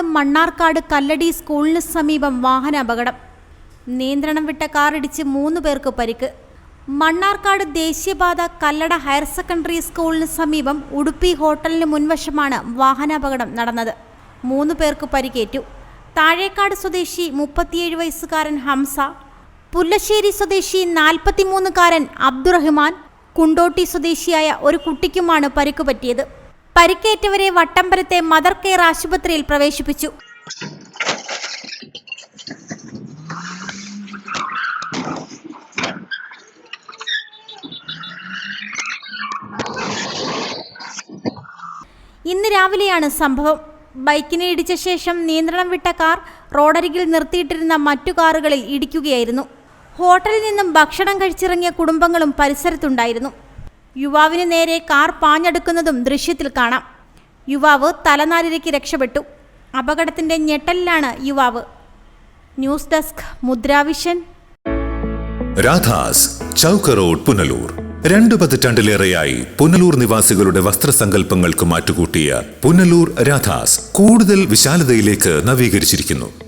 മണ്ണാർക്കാട് കല്ലടി സ്കൂളിന് സമീപം വാഹന അപകടം. നിയന്ത്രണം വിട്ട കാറിടിച്ച് മൂന്ന് പേർക്ക് പരിക്ക്. മണ്ണാർക്കാട് ദേശീയപാത കല്ലട ഹയർ സെക്കൻഡറി സ്കൂളിന് സമീപം ഉടുപ്പി ഹോട്ടലിന് മുൻവശമാണ് വാഹനാപകടം നടന്നത്. മൂന്ന് പേർക്ക് പരിക്കേറ്റു. താഴേക്കാട് സ്വദേശി മുപ്പത്തിയേഴ് വയസ്സുകാരൻ ഹംസ പുല്ലശ്ശേരി സ്വദേശി നാൽപ്പത്തിമൂന്നുകാരൻ അബ്ദുറഹ്മാൻ കുണ്ടോട്ടി സ്വദേശിയായ ഒരു കുട്ടിക്കുമാണ് പരിക്ക് പറ്റിയത്. പരിക്കേറ്റവരെ വട്ടമ്പലത്തെ മദർ കെയർ ആശുപത്രിയിൽ പ്രവേശിപ്പിച്ചു. ഇന്ന് രാവിലെയാണ് സംഭവം. ബൈക്കിനെ ഇടിച്ച ശേഷം നിയന്ത്രണം വിട്ട കാർ റോഡരികിൽ നിർത്തിയിട്ടിരുന്ന മറ്റു കാറുകളിൽ ഇടിക്കുകയായിരുന്നു. ഹോട്ടലിൽ നിന്നും ഭക്ഷണം കഴിച്ചിറങ്ങിയ കുടുംബങ്ങളും പരിസരത്തുണ്ടായിരുന്നു. യുവാവിന് നേരെ കാർ പാഞ്ഞെടുക്കുന്നതും ദൃശ്യത്തിൽ കാണാം. യുവാവ് തലനാരിരയ്ക്ക് രക്ഷപ്പെട്ടു. അപകടത്തിന്റെ ഞെട്ടലിലാണ് യുവാവ്. News desk Mudravision Radhas Chowk road Punalur. രണ്ടു പതിറ്റാണ്ടിലേറെയായി പുനലൂർ നിവാസികളുടെ വസ്ത്രസങ്കല്പങ്ങൾക്ക് മാറ്റുകൂട്ടിയ പുനലൂർ രാധാസ് കൂടുതൽ വിശാലതയിലേക്ക് നവീകരിച്ചിരിക്കുന്നു.